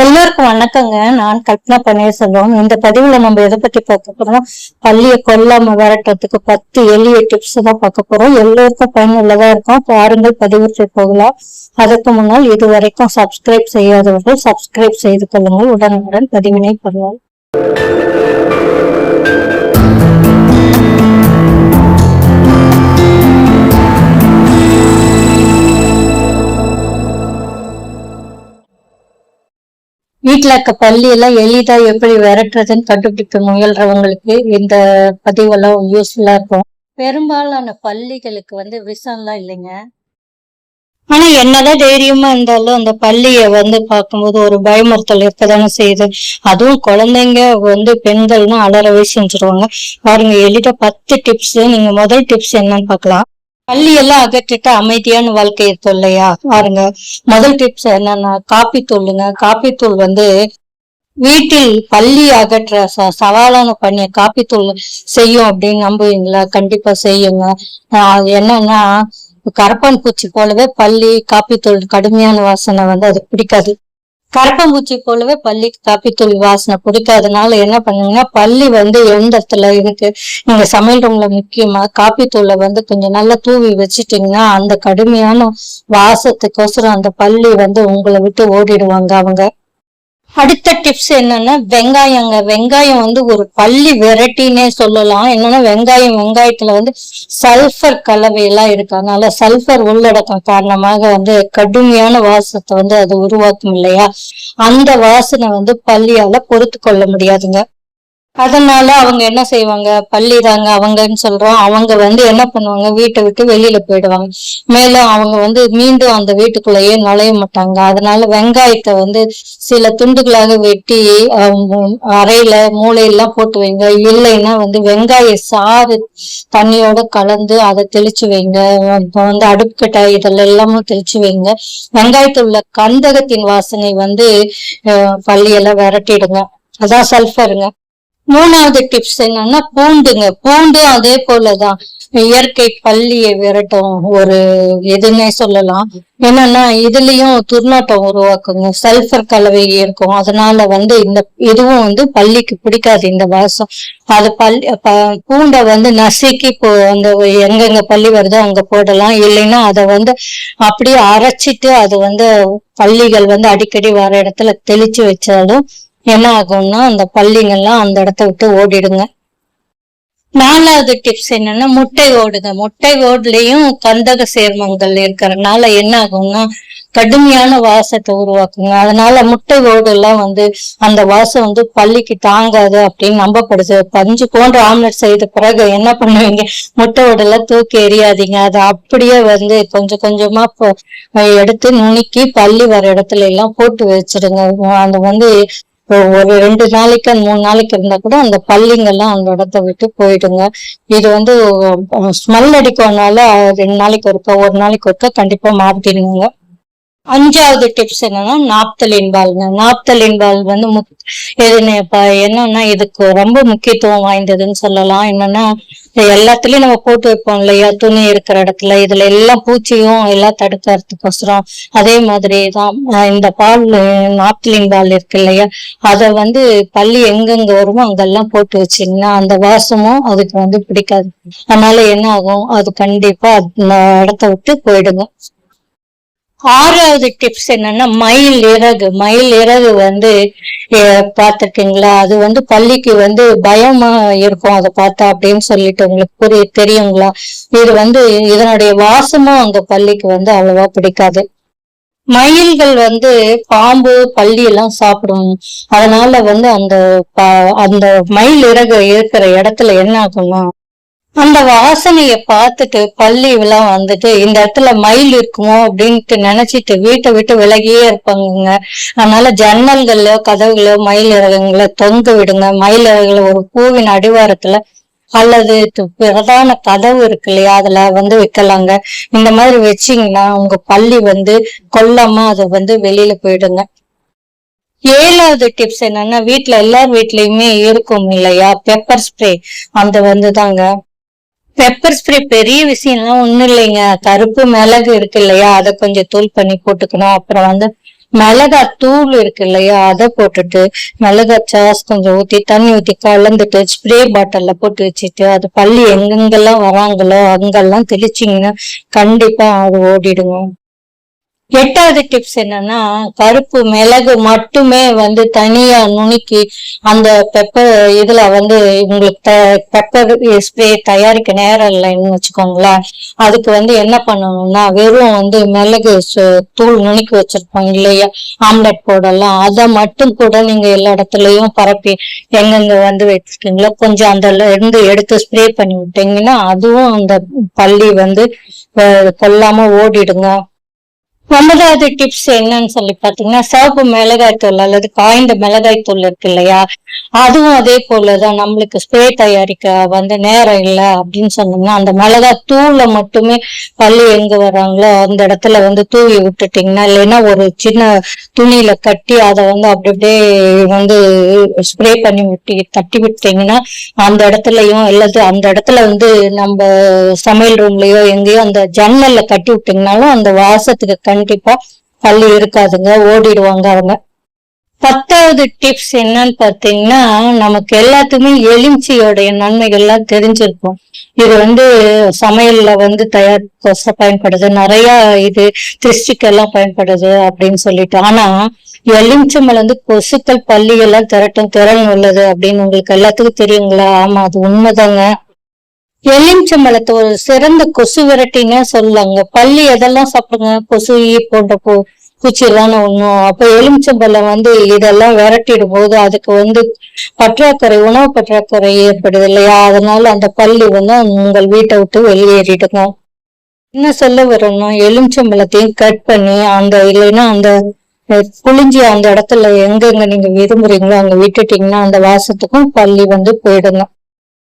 எல்லோருக்கும் வணக்கங்க. நான் கல்பனா பன்னீர்செல்வம். இந்த பதிவுல நம்ம எதை பத்தி பார்க்க போறோம்? பள்ளியை கொல்லாம விரட்டுறதுக்கு பத்து எளிய டிப்ஸ் தான் பார்க்க போறோம். எல்லோருக்கும் பயனுள்ளதா இருக்கும். பாருங்கள் பதிவுக்கு போகலாம். அதற்கு முன்னால் இதுவரைக்கும் சப்ஸ்கிரைப் செய்யாதவர்கள் சப்ஸ்கிரைப் செய்து கொள்ளுங்கள். உடனுடன் பதிவினை பெறலாம். வீட்டுல இருக்க பள்ளி எல்லாம் எளிதா எப்படி விரட்டுறதுன்னு கண்டுபிடிக்க முயல்றவங்களுக்கு இந்த பதிவெல்லாம் யூஸ்ஃபுல்லா இருக்கும். பெரும்பாலான பள்ளிகளுக்கு வந்து விஷம்லாம் இல்லைங்க. ஆனா என்னதான் தைரியமா இருந்தாலும் அந்த பள்ளிய வந்து பார்க்கும்போது ஒரு பயமுறுத்தல் இருக்கதானே செய்யுது. அதுவும் குழந்தைங்க வந்து பெண்கள்னா அலறவே செஞ்சிருவாங்க. பாருங்க எளிதா பத்து டிப்ஸ் நீங்க முதல் டிப்ஸ் என்னன்னு பார்க்கலாம். பள்ளி எல்லாம் அகற்றிட்டு அமைதியான வாழ்க்கை தொல்லையா பாருங்க முதல் டிப்ஸ் என்னன்னா காப்பி தூளுங்க. காப்பி தூள் வந்து வீட்டில் பள்ளி அகற்ற ச சவாலான பணியை காப்பி தூள் செய்யும் அப்படின்னு நம்புவீங்களா? கண்டிப்பா செய்யுங்க. அது என்னன்னா கரப்பான் பூச்சி போலவே பள்ளி காப்பி தூள் கடுமையான வாசனை வந்து அது பிடிக்காது. கரப்பம்பூச்சி போலவே பள்ளி காப்பித்தூள் வாசனை பிடிக்காதனால என்ன பண்ணுங்கன்னா பள்ளி வந்து எந்த இடத்துல இருக்கு? நீங்க சமையல் ரூம்ல முக்கியமா காப்பித்தூளை வந்து கொஞ்சம் நல்லா தூவி வச்சுட்டீங்கன்னா அந்த கடுமையான வாசத்துக்கோசரம் அந்த பள்ளி வந்து உங்களை விட்டு ஓடிடுவாங்க அவங்க. அடுத்த டிப்ஸ் என்னன்னா வெங்காயங்க. வெங்காயம் வந்து ஒரு பள்ளி வெரைட்டினே சொல்லலாம். என்னன்னா வெங்காயம் வெங்காயத்துல வந்து சல்ஃபர் கலவை எல்லாம் இருக்கு. அதனால சல்ஃபர் உள்ளடக்கம் காரணமாக வந்து கடுமையான வாசத்தை வந்து அது உருவாக்கும் இல்லையா? அந்த வாசனை வந்து பள்ளியால பொறுத்து கொள்ள முடியாதுங்க. அதனால அவங்க என்ன செய்வாங்க? பள்ளி தாங்க அவங்கன்னு சொல்றோம். அவங்க வந்து என்ன பண்ணுவாங்க? வீட்டை விட்டு வெளியில போயிடுவாங்க. மேலும் அவங்க வந்து மீண்டும் அந்த வீட்டுக்குள்ளேயே நுழைய மாட்டாங்க. அதனால வெங்காயத்தை வந்து சில துண்டுகளாக வெட்டி அறையில மூளையெல்லாம் போட்டு வைங்க. இல்லைன்னா வந்து வெங்காய சாறு தண்ணியோட கலந்து அதை தெளிச்சு வைங்க. இப்போ வந்து அடுப்புக்கட்டை இதெல்லாம் எல்லாமும் தெளிச்சு வைங்க. வெங்காயத்தில் உள்ள கந்தகத்தின் வாசனை வந்து பள்ளியெல்லாம் விரட்டிடுங்க. அதான் சல்ஃபருங்க மூணாவது டிப்ஸ் என்னன்னா பூண்டுங்க. பூண்டு அதே போலதான். இயற்கை பள்ளியை விரட்டும் ஒரு எதுன்னே சொல்லலாம். என்னன்னா இதுலயும் துர்நாட்டம் உருவாக்குங்க. சல்ஃபர் கலவை இருக்கும் அதனால வந்து இந்த இதுவும் வந்து பள்ளிக்கு பிடிக்காது இந்த வாசம். அது பள்ளி பூண்டை வந்து நசுக்கி போ அந்த எங்கெங்க பள்ளி வருதோ அங்க போடலாம். இல்லைன்னா அதை வந்து அப்படியே அரைச்சிட்டு அது வந்து பள்ளிகள் வந்து அடிக்கடி வர இடத்துல தெளிச்சு வச்சாலும் என்ன ஆகும்னா அந்த பள்ளிங்கள்லாம் அந்த இடத்த விட்டு ஓடிடுங்க. நாலாவது டிப்ஸ் என்னன்னா முட்டை ஓடுங்க. முட்டை ஓடுலயும் கந்தக சேர்மங்கள் இருக்கிறதுனால என்ன ஆகும்னா கடுமையான வாசத்தை உருவாக்குங்க. அதனால முட்டை ஓடு எல்லாம் வந்து அந்த வாசம் வந்து பள்ளிக்கு தாங்காது அப்படின்னு நம்பப்படுது. பஞ்சு போன்ற ஆம்லெட் செய்த பிறகு என்ன பண்ணுவீங்க? முட்டை ஓடெல்லாம் தூக்கி எறியாதீங்க. அதை அப்படியே வந்து கொஞ்சம் கொஞ்சமா எடுத்து நுணுக்கி பள்ளி வர இடத்துல எல்லாம் போட்டு வச்சிருங்க அந்த வந்து ஒரு ரெண்டு நாளைக்கு மூணு நாளைக்கு இருந்தா கூட அந்த பள்ளிங்கெல்லாம் அந்த இடத்த விட்டு போயிடுங்க. இது வந்து ஸ்மெல் அடிக்கிறதுனால ரெண்டு நாளைக்கு ஒருக்கா ஒரு நாளைக்கு ஒருக்கா கண்டிப்பா மாத்திடுங்க அஞ்சாவது டிப்ஸ் என்னன்னா நாப்தலின் பால்ங்க நாப்தலின் பால் வந்து என்னன்னா இதுக்கு ரொம்ப முக்கியத்துவம் வாய்ந்ததுன்னு சொல்லலாம். என்னன்னா எல்லாத்துலயும் நம்ம போட்டு வைப்போம் இல்லையா? துணி இருக்கிற இடத்துல. இதுல எல்லாம் பூச்சியும் எல்லாம் தடுக்கிறதுக்கோசரம் அதே மாதிரிதான் இந்த பால் நாப்தலின் பால் இருக்கு இல்லையா? அதை வந்து பள்ளி எங்கெங்க வருமோ அங்கெல்லாம் போட்டு வச்சிங்கன்னா அந்த வாசமும் அதுக்கு வந்து பிடிக்காது. அதனால என்ன ஆகும்? அது கண்டிப்பா இடத்த விட்டு போயிடுங்க. ஆறாவது டிப்ஸ் என்னன்னா மயில் இறகு. மயில் இறகு வந்து பார்த்துருக்கீங்களா? அது வந்து பள்ளிக்கு வந்து பயமா இருக்கும். அதை பார்த்தா அப்படின்னு சொல்லிட்டு உங்களுக்கு புரிய தெரியுங்களா? இது வந்து இதனுடைய வாசமும் அந்த பள்ளிக்கு வந்து அவ்வளவா பிடிக்காது. மயில்கள் வந்து பாம்பு பள்ளி எல்லாம் சாப்பிடும். அதனால வந்து அந்த அந்த மயில் இறகு இருக்கிற இடத்துல என்ன ஆகும்னா அந்த வாசனைய பார்த்துட்டு பள்ளி எல்லாம் வந்துட்டு இந்த இடத்துல மயில் இருக்குமோ அப்படின்ட்டு நினைச்சிட்டு வீட்டை விட்டு விலகியே இருப்பாங்க அதனால ஜன்னல்களோ கதவுகளோ மயில் இறகுங்களை தொங்க விடுங்க. மயில் இறகுல ஒரு பூவின் அடிவாரத்துல அல்லது பிரதான கதவு இருக்கு இல்லையா அதுல வந்து வைக்கலாங்க. இந்த மாதிரி வச்சீங்கன்னா உங்க பள்ளி வந்து கொல்லாம அதை வந்து வெளியில போயிடுங்க. ஏழாவது டிப்ஸ் என்னன்னா வீட்டுல எல்லார் வீட்லயுமே இருக்கும் இல்லையா பெப்பர் ஸ்ப்ரே அந்த வந்து தாங்க பெப்பர் ஸ்ப்ரே பெரிய விஷயம்லாம் ஒண்ணும் இல்லைங்க. கருப்பு மிளகு இருக்கு இல்லையா? அதை கொஞ்சம் தூள் பண்ணி போட்டுக்கணும். அப்புறம் வந்து மிளகா தூள் இருக்கு இல்லையா? அதை போட்டுட்டு மிளகா சாஸ் கொஞ்சம் ஊத்தி தண்ணி ஊத்தி கலந்துட்டு ஸ்ப்ரே பாட்டில்ல போட்டு வச்சுட்டு அது பள்ளி எங்கெங்கெல்லாம் வராங்களோ அங்கெல்லாம் தெளிச்சிங்கன்னா கண்டிப்பா அது ஓடிடுங்க எட்டாவது டிப்ஸ் என்னன்னா கருப்பு மிளகு மட்டுமே வந்து தனியா நுணுக்கி அந்த பெப்பர் இதுல வந்து உங்களுக்கு பெப்பர் ஸ்ப்ரே தயாரிக்க நேரம் இல்லைன்னு வச்சுக்கோங்களேன். அதுக்கு வந்து என்ன பண்ணணும்னா வெறும் வந்து மிளகு சு- தூள் நுணுக்கி வச்சிருப்போம் இல்லையா? ஆம்லெட் போடலாம். அதை மட்டும் கூட நீங்க எல்லா இடத்துலயும் பரப்பி எங்கெங்க வந்து வச்சிருக்கீங்களோ கொஞ்சம் அந்த இருந்து எடுத்து ஸ்ப்ரே பண்ணி விட்டீங்கன்னா அதுவும் அந்த பள்ளி வந்து கொல்லாம ஓடிடுங்க. ஒன்பதாவது டிப்ஸ் என்னன்னு சொல்லி பாத்தீங்கன்னா சிவப்பு மிளகாய் தூள் அல்லது காய்ந்த மிளகாய் தூள் இருக்கு இல்லையா? அதுவும் அதே போலதான் நம்மளுக்கு ஸ்ப்ரே தயாரிக்க வந்து நேரம் இல்லை அப்படின்னு சொன்னோம்னா அந்த மிளகாய் தூளை மட்டுமே பள்ளி எங்க வர்றாங்களோ அந்த இடத்துல வந்து தூவி விட்டுட்டீங்கன்னா இல்லைன்னா ஒரு சின்ன துணியில கட்டி அதை வந்து அப்படி அப்படியே வந்து ஸ்ப்ரே பண்ணி விட்டு தட்டி விட்டீங்கன்னா அந்த இடத்துலயும் அல்லது அந்த இடத்துல வந்து நம்ம சமையல் ரூம்லயோ எங்கேயோ அந்த ஜன்னல்ல கட்டி விட்டீங்கனாலும் அந்த வாசத்துக்கு கண் கண்டிப்பா பள்ளி இருக்காதுங்க ஓடிடுவாங்க அவங்க. பத்தாவது டிப்ஸ் என்னன்னு பாத்தீங்கன்னா நமக்கு எல்லாத்துக்குமே எலுமிச்சையோடைய நன்மைகள்லாம் தெரிஞ்சிருக்கும். இது வந்து சமையல்ல வந்து தயார் கொச பயன்படுது. நிறைய இது திருஷ்டிக்கெல்லாம் பயன்படுது அப்படின்னு சொல்லிட்டு. ஆனா எலுமிச்சம்பழம் வந்து கொசுக்கள் பள்ளிகள்லாம் திரட்டும் திறன் உள்ளது அப்படின்னு உங்களுக்கு எல்லாத்துக்கும் தெரியுங்களா? ஆமா அது உண்மைதாங்க. எலுமிச்சம்பழத்தை ஒரு சிறந்த கொசு விரட்டின்னு சொல்லுவாங்க. பள்ளி எதெல்லாம் சாப்பிடுங்க? கொசு போன்ற பூ பூச்சி தானே ஒண்ணும். அப்ப எலுமிச்சம்பழம் வந்து இதெல்லாம் விரட்டிடும் போது அதுக்கு வந்து பற்றாக்குறை உணவு பற்றாக்குறை ஏற்படுது இல்லையா? அதனால அந்த பள்ளி வந்து உங்கள் வீட்டை விட்டு வெளியேறிடுங்க. என்ன சொல்ல வரணும் எலுமிச்சம்பழத்தையும் கட் பண்ணி அந்த இல்லைன்னா அந்த புளிஞ்சி புழிஞ்சி அந்த இடத்துல எங்கெங்க நீங்க விரும்புறீங்களோ அங்க விட்டுட்டீங்கன்னா அந்த வாசத்துக்கும் பள்ளி வந்து போயிடுங்க.